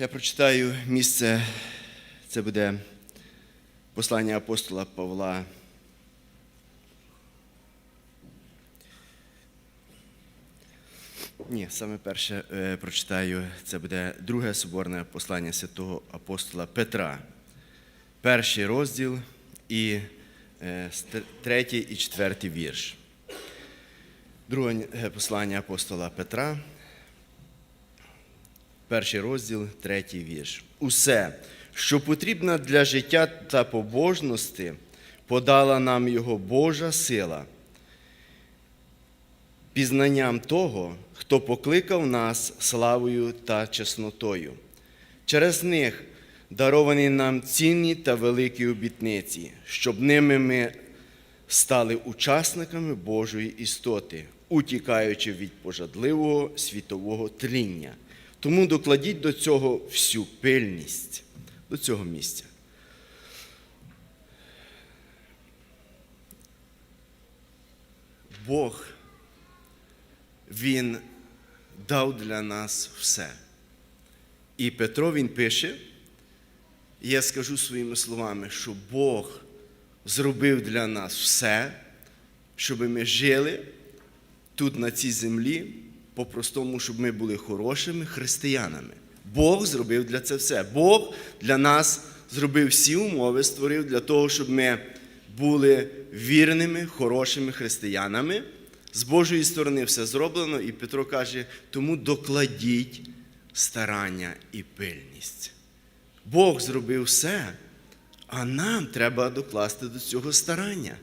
Я прочитаю місце, це буде послання апостола Павла. Ні, саме перше е, прочитаю, це буде друге соборне послання святого апостола Петра. Перший розділ і е, третій і четвертий вірш. Друге е, послання апостола Петра, перший розділ, третій вірш. Усе, що потрібно для життя та побожності, подала нам його Божа сила, пізнанням того, хто покликав нас славою та чеснотою. Через них даровані нам цінні та великі обітниці, щоб ними ми стали учасниками Божої істоти, утікаючи від пожадливого світового тління. Тому докладіть до цього всю пильність, до цього місця. Бог, Він дав для нас все. І Петро він пише, я скажу своїми словами, що Бог зробив для нас все, щоб ми жили тут, на цій землі, по-простому, щоб ми були хорошими християнами. Бог зробив для це все. Бог для нас зробив всі умови, створив для того, щоб ми були вірними, хорошими християнами. З Божої сторони все зроблено, і Петро каже, тому докладіть старання і пильність. Бог зробив все, а нам треба докласти до цього старання,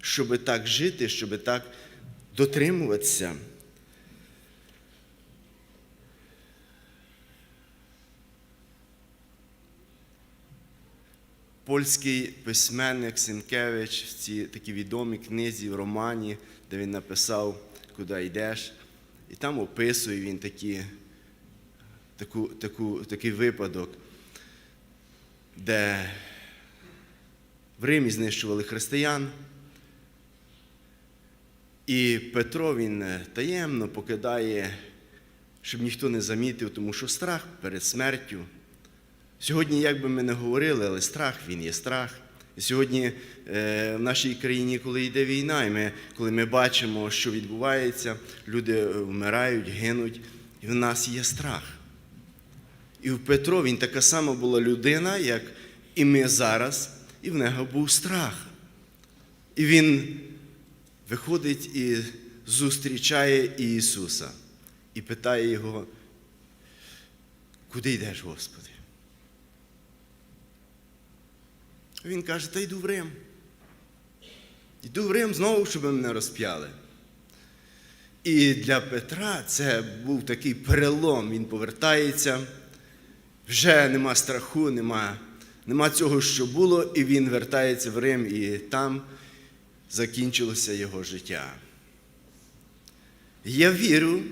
щоб так жити, щоб так дотримуватися. Польський письменник Сінкевич в цій такій відомій книзі, в романі, де він написав, куди йдеш, і там описує він такі, таку, таку, такий випадок, де в Римі знищували християн. І Петро він е, таємно покидає, щоб ніхто не замітив, тому що страх перед смертю. Сьогодні, як би ми не говорили, але страх він є страх. І сьогодні е, в нашій країні, коли йде війна, і ми, коли ми бачимо, що відбувається, люди е, вмирають, гинуть, і в нас є страх. І в Петро він така сама була людина, як і ми зараз, і в нього був страх. І він виходить і зустрічає Ісуса і питає його, куди йдеш, Господи? Він каже, та йду в Рим. Йду в Рим знову, щоб мене розп'яли. І для Петра це був такий перелом. Він повертається, вже нема страху, нема, нема цього, що було, і він вертається в Рим, і там закінчилося його життя. Я вірю,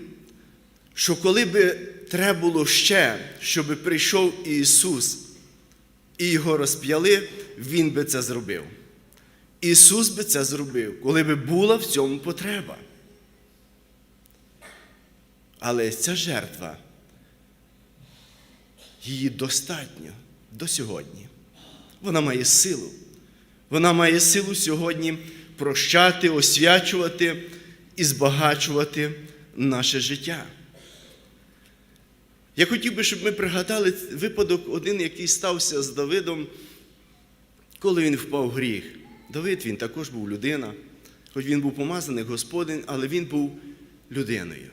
що коли би треба було ще, щоб прийшов Ісус і його розп'яли, Він би це зробив. Ісус би це зробив, коли би була в цьому потреба. Але ця жертва, її достатньо до сьогодні. Вона має силу. Вона має силу сьогодні прощати, освячувати і збагачувати наше життя. Я хотів би, щоб ми пригадали випадок один, який стався з Давидом, коли він впав в гріх. Давид він також був людина, хоч він був помазаний Господень, але він був людиною.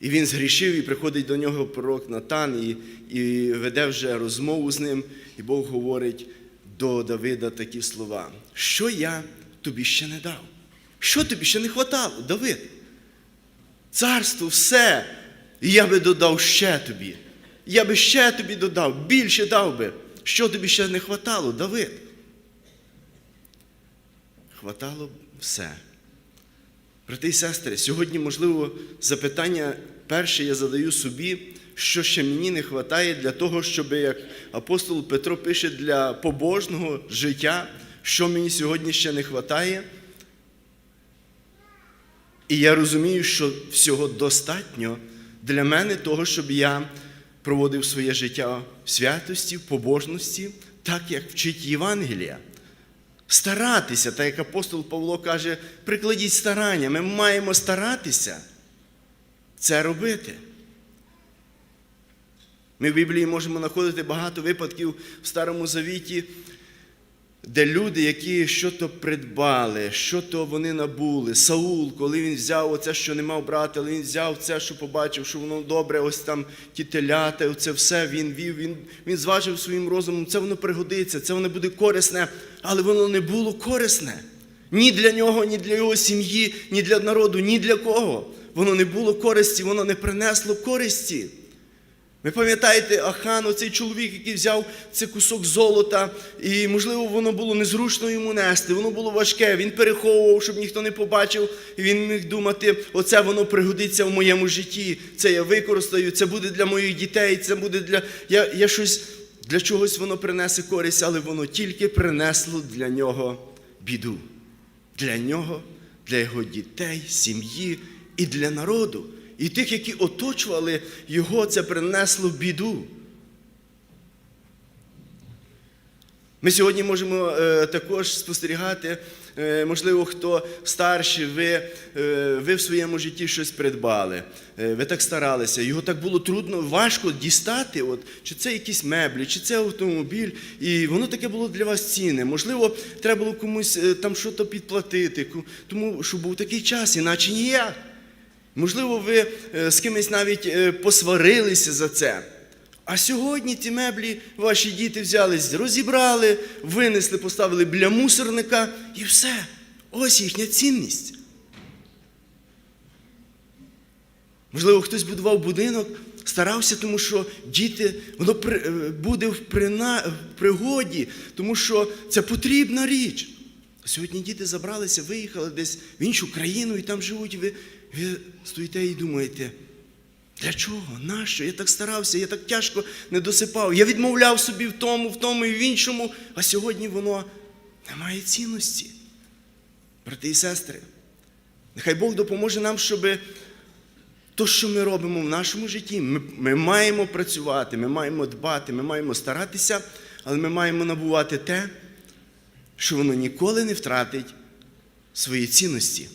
І він згрішив, і приходить до нього пророк Натан, і, і веде вже розмову з ним, і Бог говорить до Давида такі слова: Що я тобі ще не дав? Що тобі ще не хватало, Давид? Царство, все. І я би додав ще тобі. Я би ще тобі додав, більше дав би. Що тобі ще не хватало, Давид? Хватало все. Брати і сестри, сьогодні, можливо, запитання перше я задаю собі, що ще мені не вистачає для того, щоб, як апостол Петро пише, для побожного життя, що мені сьогодні ще не вистачає. І я розумію, що всього достатньо для мене того, щоб я проводив своє життя в святості, в побожності, так як вчить Євангелія. Старатися, так як апостол Павло каже, прикладіть старання. Ми маємо старатися це робити. Ми в Біблії можемо знаходити багато випадків в Старому Завіті, де люди, які що-то придбали, що-то вони набули. Саул, коли він взяв оце, що не мав брати, але він взяв це, що побачив, що воно добре, ось там ті теляти, оце все він вів, він, він зважив своїм розумом, це воно пригодиться, це воно буде корисне, але воно не було корисне. Ні для нього, ні для його сім'ї, ні для народу, ні для кого. Воно не було користі, воно не принесло користі. Ви пам'ятаєте, Ахан, оцей чоловік, який взяв цей кусок золота, і, можливо, воно було незручно йому нести, воно було важке, він переховував, щоб ніхто не побачив, і він міг думати, оце воно пригодиться в моєму житті, це я використаю, це буде для моїх дітей, це буде для. Я, я щось для чогось воно принесе користь, але воно тільки принесло для нього біду. Для нього, для його дітей, сім'ї і для народу. І тих, які оточували його, це принесло біду. Ми сьогодні можемо е, також спостерігати, е, можливо, хто старші, ви, е, ви в своєму житті щось придбали, е, ви так старалися, його так було трудно, важко дістати, от, чи це якісь меблі, чи це автомобіль, і воно таке було для вас цінне. Можливо, треба було комусь е, там щось підплатити, тому що був такий час, іначе ніяк. Можливо, ви е, з кимось навіть е, посварилися за це. А сьогодні ті меблі ваші діти взялись, розібрали, винесли, поставили біля мусорника і все. Ось їхня цінність. Можливо, хтось будував будинок, старався, тому що діти, воно е, буде в, пригоді, тому що це потрібна річ. Сьогодні діти забралися, виїхали десь в іншу країну і там живуть. Ви стоїте і думаєте, для чого? Нащо? Я так старався, я так тяжко не досипав. Я відмовляв собі в тому, в тому і в іншому, а сьогодні воно не має цінності. Брати і сестри, нехай Бог допоможе нам, щоб то, що ми робимо в нашому житті, ми, ми маємо працювати, ми маємо дбати, ми маємо старатися, але ми маємо набувати те, що воно ніколи не втратить свої цінності,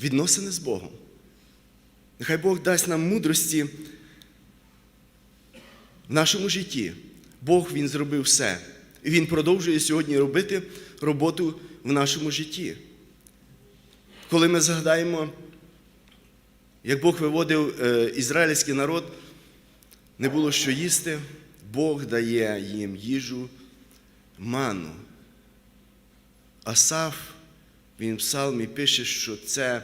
відносини з Богом. Нехай Бог дасть нам мудрості в нашому житті. Бог Він зробив все. І Він продовжує сьогодні робити роботу в нашому житті. Коли ми згадаємо, як Бог виводив е, ізраїльський народ, не було що їсти, Бог дає їм їжу, ману. Асаф, він в псалмі пише, що це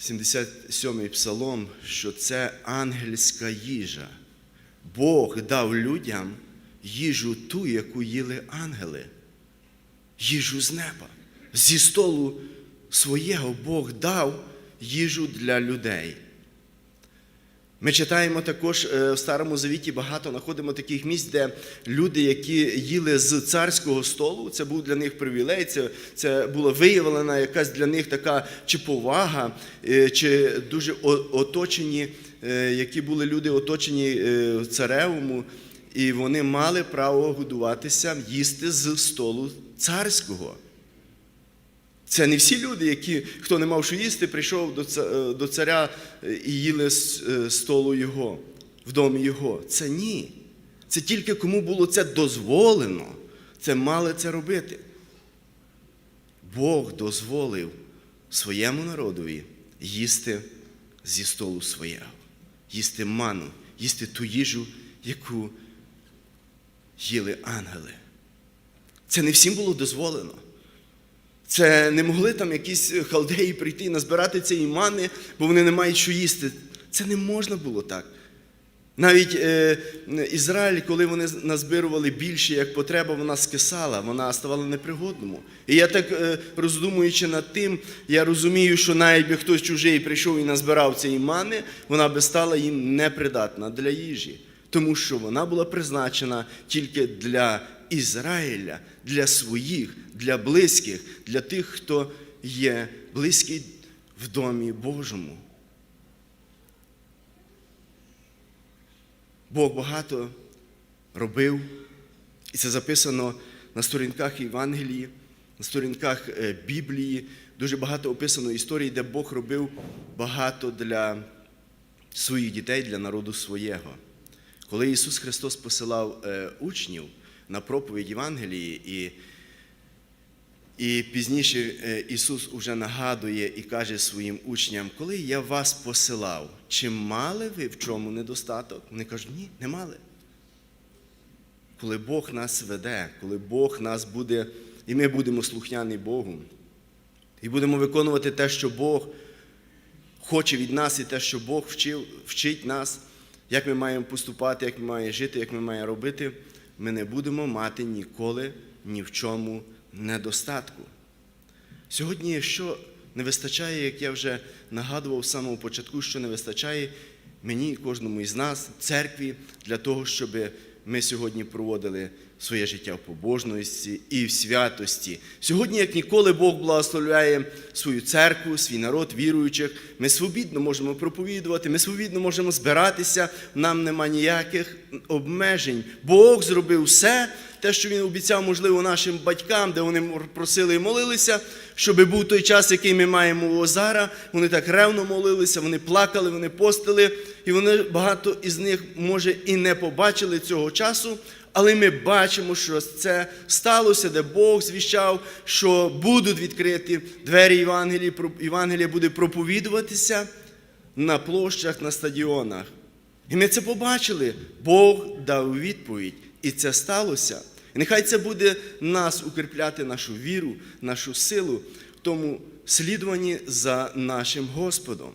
77-й псалом, що це ангельська їжа. Бог дав людям їжу ту, яку їли ангели, їжу з неба. Зі столу своєго Бог дав їжу для людей. Ми читаємо також е, в Старому Завіті багато знаходимо таких місць, де люди, які їли з царського столу, це був для них привілей, це, це була виявлена якась для них така чи повага, е, чи дуже оточені, е, які були люди оточені царевому, і вони мали право годуватися, їсти з столу царського. Це не всі люди, які, хто не мав що їсти, прийшов до е, царя е, і їли з е, столу його, в домі його. Це ні. Це тільки кому було це дозволено, це мали це робити. Бог дозволив своєму народові їсти зі столу своєго, їсти ману, їсти ту їжу, яку їли ангели. Це не всім було дозволено. Це не могли там якісь халдеї прийти і назбирати цієї мани, бо вони не мають що їсти. Це не можна було так. Навіть е, Ізраїль, коли вони назбирували більше, як потреба, вона скисала, вона ставала непригодному. І я так е, роздумуючи над тим, я розумію, що навіть би хтось чужий прийшов і назбирав цієї мани, вона би стала їм непридатна для їжі, тому що вона була призначена тільки для Ізраїля, для своїх, для близьких, для тих, хто є близький в домі Божому. Бог багато робив, і це записано на сторінках Євангелії, на сторінках е, Біблії. Дуже багато описано історій, де Бог робив багато для своїх дітей, для народу свого. Коли Ісус Христос посилав е, учнів на проповідь Євангелії, і, і пізніше е, Ісус уже нагадує і каже своїм учням, коли я вас посилав, чи мали ви в чому недостаток? Вони кажуть, ні, не мали. Коли Бог нас веде, коли Бог нас буде, і ми будемо слухняні Богу, і будемо виконувати те, що Бог хоче від нас, і те, що Бог вчив, вчить нас, як ми маємо поступати, як ми маємо жити, як ми маємо робити, ми не будемо мати ніколи ні в чому недостатку. Сьогодні, що не вистачає, як я вже нагадував з самого початку, що не вистачає мені і кожному із нас, церкві, для того, щоб ми сьогодні проводили своє життя в побожності і в святості. Сьогодні, як ніколи, Бог благословляє свою церкву, свій народ віруючих. Ми свобідно можемо проповідувати, ми свобідно можемо збиратися, нам нема ніяких обмежень. Бог зробив все, те, що Він обіцяв, можливо, нашим батькам, де вони просили і молилися, щоб був той час, який ми маємо зараз. Вони так ревно молилися, вони плакали, вони постили, і вони багато із них, може, і не побачили цього часу. Але ми бачимо, що це сталося, де Бог звіщав, що будуть відкриті двері Євангелії, Євангелія буде проповідуватися на площах, на стадіонах. І ми це побачили. Бог дав відповідь, і це сталося. І нехай це буде нас укріпляти нашу віру, нашу силу в тому слідуванні за нашим Господом.